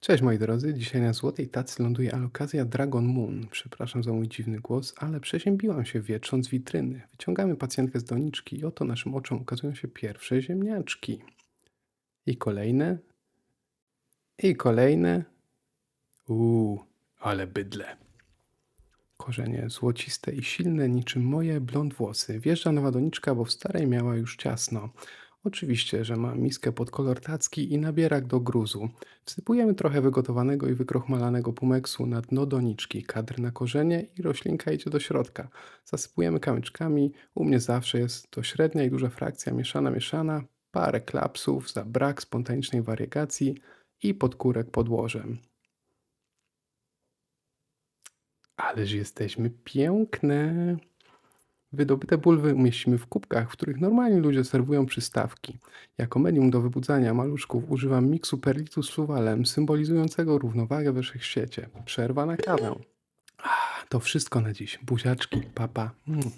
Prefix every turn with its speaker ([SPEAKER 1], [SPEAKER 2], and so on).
[SPEAKER 1] Cześć moi drodzy, dzisiaj na złotej tacy ląduje alokazja Dragon Moon. Przepraszam za mój dziwny głos, ale przeziębiłam się wietrząc witryny. Wyciągamy pacjentkę z doniczki i oto naszym oczom ukazują się pierwsze ziemniaczki. I kolejne. I kolejne. Uuu, ale bydle. Korzenie złociste i silne, niczym moje blond włosy. Wjeżdża nowa doniczka, bo w starej miała już ciasno. Oczywiście, że ma miskę pod kolor tacki i nabierak do gruzu. Wsypujemy trochę wygotowanego i wykrochmalanego pumeksu na dno doniczki, kadr na korzenie i roślinka idzie do środka. Zasypujemy kamyczkami, u mnie zawsze jest to średnia i duża frakcja mieszana, mieszana, parę klapsów za brak spontanicznej wariegacji i podkórek pod łożem. Ależ jesteśmy piękne. Wydobyte bulwy umieścimy w kubkach, w których normalnie ludzie serwują przystawki. Jako medium do wybudzania maluszków używam miksu perlitu z suwalem, symbolizującego równowagę we wszechświecie. Przerwa na kawę. To wszystko na dziś. Buziaczki, papa. Mm.